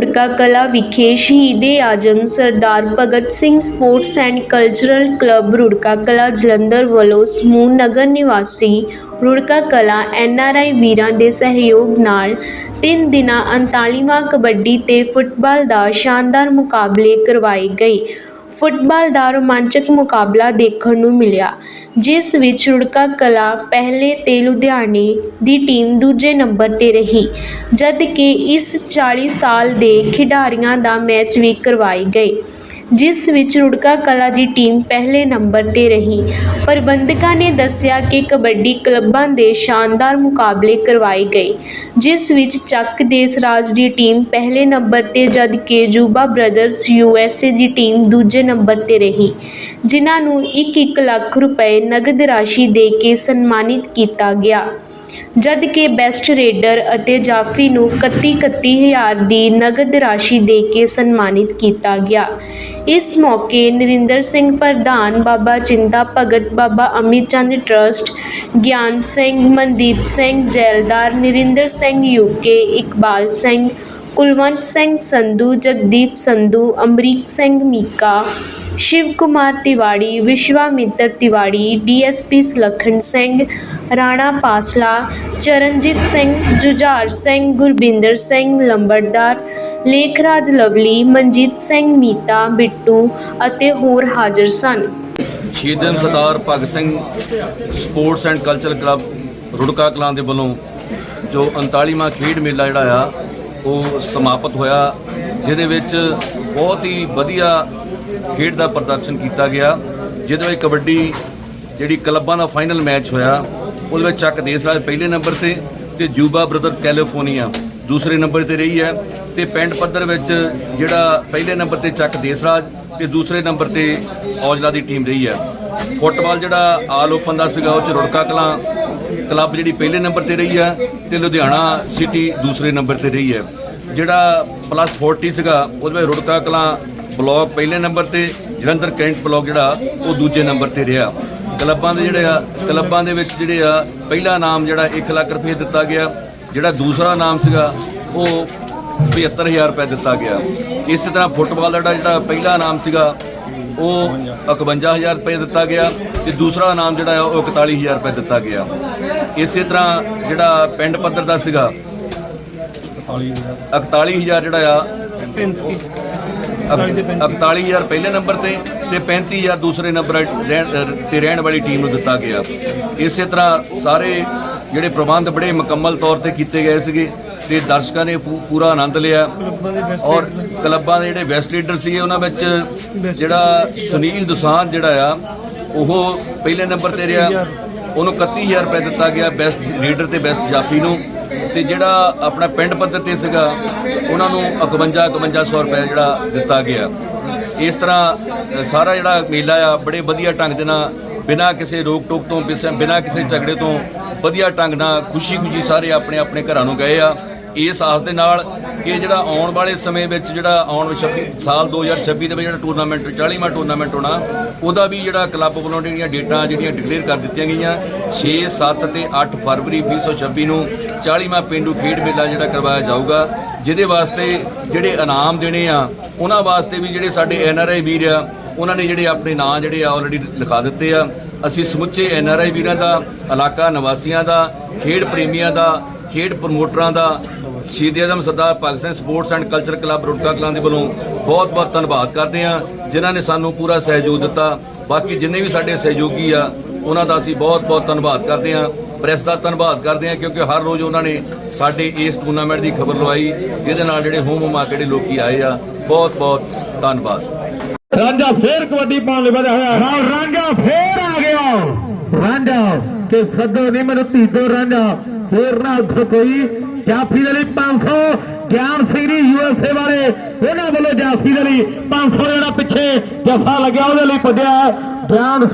ਰੁੜਕਾ ਕਲਾ ਵਿਖੇ Shaheede Azam Sardar Bhagat Singh sports and cultural club Rurka Kala Jalandhar ਵੱਲੋਂ ਸਮੂਹ ਨਗਰ ਨਿਵਾਸੀ ਰੁੜਕਾ ਕਲਾ ਐਨਆਰਆਈ ਵੀਰਾਂ ਦੇ ਸਹਿਯੋਗ ਨਾਲ ਤਿੰਨ ਦਿਨਾਂ 39ਵਾਂ ਕਬੱਡੀ ਤੇ ਫੁੱਟਬਾਲ ਦਾ ਸ਼ਾਨਦਾਰ ਮੁਕਾਬਲੇ ਕਰਵਾਏ ਗਏ। ਫੁੱਟਬਾਲ ਦਾ ਰੋਮਾਂਚਕ ਮੁਕਾਬਲਾ ਦੇਖਣ ਨੂੰ ਮਿਲਿਆ, ਜਿਸ ਵਿੱਚ ਰੁੜਕਾ ਕਲਾ ਪਹਿਲੇ ਤੇ ਲੁਧਿਆਣੇ ਦੀ ਟੀਮ ਦੂਜੇ ਨੰਬਰ ਤੇ ਰਹੀ ਜਦ ਕਿ ਇਸ 40 ਸਾਲ ਦੇ ਖਿਡਾਰੀਆਂ ਦਾ ਮੈਚ ਵੀ ਕਰਵਾਏ ਗਏ। ਜਿਸ ਵਿੱਚ ਰੁੜਕਾ ਕਲਾ ਦੀ ਟੀਮ ਪਹਿਲੇ ਨੰਬਰ ਤੇ ਰਹੀ। ਪ੍ਰਬੰਧਕਾਂ ਨੇ ਦੱਸਿਆ ਕਿ ਕਬੱਡੀ ਕਲੱਬਾਂ ਦੇ ਸ਼ਾਨਦਾਰ ਮੁਕਾਬਲੇ ਕਰਵਾਏ ਗਏ, ਜਿਸ ਵਿੱਚ ਚੱਕ ਦੇਸਰਾਜ ਦੀ ਟੀਮ ਪਹਿਲੇ ਨੰਬਰ ਤੇ, ਜਦ ਕਿ ਜੂਬਾ ਬ੍ਰਦਰਸ ਯੂਐਸਏ ਦੀ ਟੀਮ ਦੂਜੇ ਨੰਬਰ ਤੇ ਰਹੀ, ਜਿਨ੍ਹਾਂ ਨੂੰ 1-1 ਲੱਖ ਰੁਪਏ ਨਗਦ ਰਾਸ਼ੀ ਦੇ ਕੇ ਸਨਮਾਨਿਤ ਕੀਤਾ ਗਿਆ। ਜਦ ਕਿ ਬੈਸਟ ਰੇਡਰ ਅਤੇ ਜਾਫੀ ਨੂੰ 31 ਹਜ਼ਾਰ ਦੀ ਨਗਦ ਰਾਸ਼ੀ ਦੇ ਕੇ ਸਨਮਾਨਿਤ ਕੀਤਾ ਗਿਆ। ਇਸ ਮੌਕੇ ਨਰਿੰਦਰ ਸਿੰਘ ਪ੍ਰਧਾਨ, ਬਾਬਾ ਚਿੰਤਾ ਭਗਤ, ਬਾਬਾ Amit Chand trust Gian Singh, Mandeep Singh, Zaildar Narinder Singh UK Iqbal Singh, Kulwant Singh Sandhu, Jagdeep Sandhu, Amrik Singh Mika Shiv Kumar Tiwari, Vishwamitra Tiwari, DSP Sulakhan Singh, Rana Pasla, Charanjit Singh, Jujhar Singh, Gurbinder Singh, Lambardar, Lekhraj Lovely, Manjit Singh, Mita, Bittu ਅਤੇ ਹੋਰ ਹਾਜ਼ਰ ਸਨ। Shaheed Sardar Bhagat Singh sports and culture club Rurka Kalan ਦੇ ਵੱਲੋਂ ਜੋ 39ਵਾਂ ਖੇਡ ਮੇਲਾ ਜਿਹੜਾ ਆ, ਉਹ ਸਮਾਪਤ ਹੋਇਆ, ਜਿਹਦੇ ਵਿੱਚ ਬਹੁਤ ਹੀ ਵਧੀਆ ਖੇਡ ਦਾ ਪ੍ਰਦਰਸ਼ਨ ਕੀਤਾ ਗਿਆ, ਜਿਹਦੇ ਵਿੱਚ ਕਬੱਡੀ ਜਿਹੜੀ ਕਲੱਬਾਂ ਦਾ ਫਾਈਨਲ ਮੈਚ ਹੋਇਆ, ਉਹਦੇ ਵਿੱਚ ਚੱਕ ਦੇਸਰਾਜ ਪਹਿਲੇ ਨੰਬਰ ਤੇ ਤੇ ਜੂਬਾ ਬ੍ਰਦਰ ਕੈਲੀਫੋਰਨੀਆ ਦੂਸਰੇ ਨੰਬਰ ਤੇ ਰਹੀ ਹੈ ਤੇ ਪਿੰਡ ਪੱਧਰ ਵਿੱਚ ਜਿਹੜਾ ਪਹਿਲੇ ਨੰਬਰ ਤੇ ਚੱਕ ਦੇਸਰਾਜ ਤੇ ਦੂਸਰੇ ਨੰਬਰ ਤੇ ਔਜਲਾ ਦੀ ਟੀਮ ਰਹੀ ਹੈ। ਫੁੱਟਬਾਲ ਜਿਹੜਾ ਆਲ ਓਪਨ ਦਾ ਸੀਗਾ, ਉਹ ਚ ਰੁੜਕਾ ਕਲਾਂ ਕਲੱਬ ਜਿਹੜੀ ਪਹਿਲੇ ਨੰਬਰ ਤੇ ਰਹੀ ਹੈ ਤੇ ਲੁਧਿਆਣਾ ਸਿਟੀ ਦੂਸਰੇ ਨੰਬਰ ਤੇ ਰਹੀ ਹੈ। ਜਿਹੜਾ ਪਲੱਸ 40 ਸੀਗਾ, ਉਹਦੇ ਵਿੱਚ ਰੁੜਕਾ ਕਲਾਂ ਬਲਾਕ ਪਹਿਲੇ ਨੰਬਰ ਤੇ ਜਲੰਧਰ ਕੈਂਟ ਬਲਾਕ ਜਿਹੜਾ ਉਹ ਦੂਜੇ ਨੰਬਰ ਤੇ ਰਿਹਾ। ਕਲੱਬਾਂ ਦੇ ਜਿਹੜੇ ਆ ਕਲੱਬਾਂ ਦੇ ਵਿੱਚ ਜਿਹੜੇ ਆ ਪਹਿਲਾ ਨਾਮ ਜਿਹੜਾ 1 ਲੱਖ ਰੁਪਏ ਦਿੱਤਾ ਗਿਆ ਜਿਹੜਾ ਦੂਸਰਾ ਨਾਮ ਸੀਗਾ ਉਹ 75000 ਰੁਪਏ ਦਿੱਤਾ ਗਿਆ। ਇਸੇ ਤਰ੍ਹਾਂ ਫੁੱਟਬਾਲ ਦਾ ਜਿਹੜਾ ਪਹਿਲਾ ਨਾਮ ਸੀਗਾ ਉਹ 51000 ਰੁਪਏ ਦਿੱਤਾ ਗਿਆ ਤੇ ਦੂਸਰਾ ਨਾਮ ਜਿਹੜਾ ਆ ਉਹ 41000 ਰੁਪਏ ਦਿੱਤਾ ਗਿਆ। ਇਸੇ ਤਰ੍ਹਾਂ ਜਿਹੜਾ ਪਿੰਡ ਪੱਧਰ ਦਾ ਸੀਗਾ 41000 ਜਿਹੜਾ ਆ 41000 ਪਹਿਲੇ ਨੰਬਰ ਤੇ ਤੇ 35000 ਦੂਸਰੇ ਨੰਬਰ ਤੇ ਰਹਿਣ ਵਾਲੀ ਟੀਮ ਨੂੰ ਦਿੱਤਾ ਗਿਆ। ਇਸੇ ਤਰ੍ਹਾਂ ਸਾਰੇ ਜਿਹੜੇ ਪ੍ਰਬੰਧ ਬੜੇ ਮੁਕੰਮਲ ਤੌਰ ਤੇ ਕੀਤੇ ਗਏ ਸੀਗੇ ਤੇ ਦਰਸ਼ਕਾਂ ਨੇ ਪੂਰਾ ਆਨੰਦ ਲਿਆ। ਔਰ ਕਲੱਬਾਂ ਦੇ ਜਿਹੜੇ ਬੈਸਟ ਲੀਡਰ ਸੀਗੇ ਉਹਨਾਂ ਵਿੱਚ ਜਿਹੜਾ ਸੁਨੀਲ ਦੁਸਾਂਝ ਜਿਹੜਾ ਆ ਉਹ ਪਹਿਲੇ ਨੰਬਰ ਤੇ ਰਿਹਾ। ਉਹਨੂੰ 31000 ਰੁਪਏ ਦਿੱਤਾ ਗਿਆ ਬੈਸਟ ਲੀਡਰ ਤੇ ਬੈਸਟ ਜਾਫੀ ਨੂੰ। ਤੇ ਜਿਹੜਾ ਆਪਣਾ ਪਿੰਡ ਪੱਧਰ ਤੇ ਸੀਗਾ, ਉਹਨਾਂ ਨੂੰ 51 5100 ਰੁਪਏ ਜਿਹੜਾ ਦਿੱਤਾ ਗਿਆ। ਇਸ ਤਰ੍ਹਾਂ ਸਾਰਾ ਜਿਹੜਾ ਮੇਲਾ ਆ, ਬੜੇ ਵਧੀਆ ਢੰਗ ਦੇ ਨਾਲ, ਬਿਨਾਂ ਕਿਸੇ ਰੋਕ ਟੋਕ ਤੋਂ, ਬਿਸ- ਬਿਨਾਂ ਕਿਸੇ ਝਗੜੇ ਤੋਂ, ਵਧੀਆ ਢੰਗ ਨਾਲ ਖੁਸ਼ੀ-ਖੁਸ਼ੀ ਸਾਰੇ ਆਪਣੇ ਆਪਣੇ ਘਰਾਂ ਨੂੰ ਗਏ ਆ। ਇਸ ਆਸ ਦੇ ਨਾਲ ਕਿ ਜਿਹੜਾ ਆਉਣ ਵਾਲੇ ਸਮੇਂ ਵਿੱਚ ਜਿਹੜਾ ਆਉਣ ਵਾਲੇ 26 ਸਾਲ 2026 ਦੇ ਵਿੱਚ ਜਿਹੜਾ ਟੂਰਨਾਮੈਂਟ 40ਵਾਂ ਟੂਰਨਾਮੈਂਟ ਹੋਣਾ, ਉਹਦਾ ਵੀ ਜਿਹੜਾ ਕਲੱਬ ਵੱਲੋਂ ਜਿਹੜੀਆਂ ਡੇਟਾਂ ਜਿਹੜੀਆਂ ਡਿਕਲੇਅਰ ਕਰ ਦਿੱਤੀਆਂ ਗਈਆਂ 6 7 ਤੇ 8 ਫਰਵਰੀ 2026 ਨੂੰ 40ਵਾਂ ਪਿੰਡੂ ਖੇਡ ਮੇਲਾ ਜਿਹੜਾ ਕਰਵਾਇਆ ਜਾਊਗਾ, ਜਿਹਦੇ ਵਾਸਤੇ ਜਿਹੜੇ ਇਨਾਮ ਦੇਣੇ ਆ, ਉਹਨਾਂ ਵਾਸਤੇ ਵੀ ਜਿਹੜੇ ਸਾਡੇ ਐਨ ਆਰ ਆਈ ਵੀਰ ਆ, ਉਹਨਾਂ ਨੇ ਜਿਹੜੇ ਆਪਣੇ ਨਾਂ ਜਿਹੜੇ ਆ ਆਲਰੇਡੀ ਲਿਖਾ ਦਿੱਤੇ ਆ। ਅਸੀਂ ਸਮੁੱਚੇ ਐਨ ਆਰ ਆਈ ਵੀਰਾਂ ਦਾ, ਇਲਾਕਾ ਨਿਵਾਸੀਆਂ ਦਾ, ਖੇਡ ਪ੍ਰੇਮੀਆਂ ਦਾ ਖੇਡ ਪ੍ਰਮੋਟਰਾਂ ਦਾ Shaheed Azam Sardar Bhagat Singh sports and culture club Rurka Kalan ਦੇ ਵੱਲੋਂ ਬਹੁਤ ਬਹੁਤ ਧੰਨਵਾਦ ਕਰਦੇ ਹਾਂ। ਜਿਨ੍ਹਾਂ ਨੇ ਸਾਨੂੰ ਪੂਰਾ ਸਹਿਯੋਗ ਦਿੱਤਾ। ਬਾਕੀ ਜਿੰਨੇ ਵੀ ਸਾਡੇ ਸਹਿਯੋਗੀ ਆ ਉਹਨਾਂ ਦਾ ਅਸੀਂ ਬਹੁਤ ਬਹੁਤ ਧੰਨਵਾਦ ਕਰਦੇ ਹਾਂ। ਪ੍ਰੈਸ ਦਾ ਧੰਨਵਾਦ ਕਰਦੇ ਹਾਂ ਕਿਉਂਕਿ ਹਰ ਰੋਜ਼ ਉਹਨਾਂ ਨੇ ਸਾਡੇ ਇਸ ਟੂਰਨਾਮੈਂਟ ਦੀ ਖਬਰ ਲਵਾਈ ਜਿਹਦੇ ਨਾਲ ਜਿਹੜੇ ਹੋਮ ਹੁਮਾ ਜਿਹੜੇ ਲੋਕੀ ਆਏ ਆ ਬਹੁਤ ਬਹੁਤ ਧੰਨਵਾਦ। ਰਾਂਝਾ ਫੇਰ ਕਬੱਡੀ ਪਾਉਣ ਲਈ ਵਧਿਆ ਹੋਇਆ। ਰਾਂਝਾ ਫੇਰ ਆ ਗਿਆ। ਰਾਂਝਾ ਕਿ ਸੱਦੋ ਨਹੀਂ ਮੈਨੂੰ ਧੀਦੋ ਰਾਂਝਾ। ਫੇਰ ਨਾ ਉੱਥੇ ਕੋਈ। ਜਾਫੀ ਦੇ ਲਈ 500 ਗਿਆਨ ਸਿੰਘ ਜੀ ਯੂਐਸਏ ਵਾਲੇ। ਉਹਨਾਂ ਵੱਲੋਂ ਜਾਫੀ ਦੇ ਲਈ 500 ਜਿਹੜਾ ਪਿੱਛੇ ਜਫਾ ਲੱਗਿਆ, ਉਹਦੇ ਲਈ ਭੱਜਿਆ ਗਿਆਨ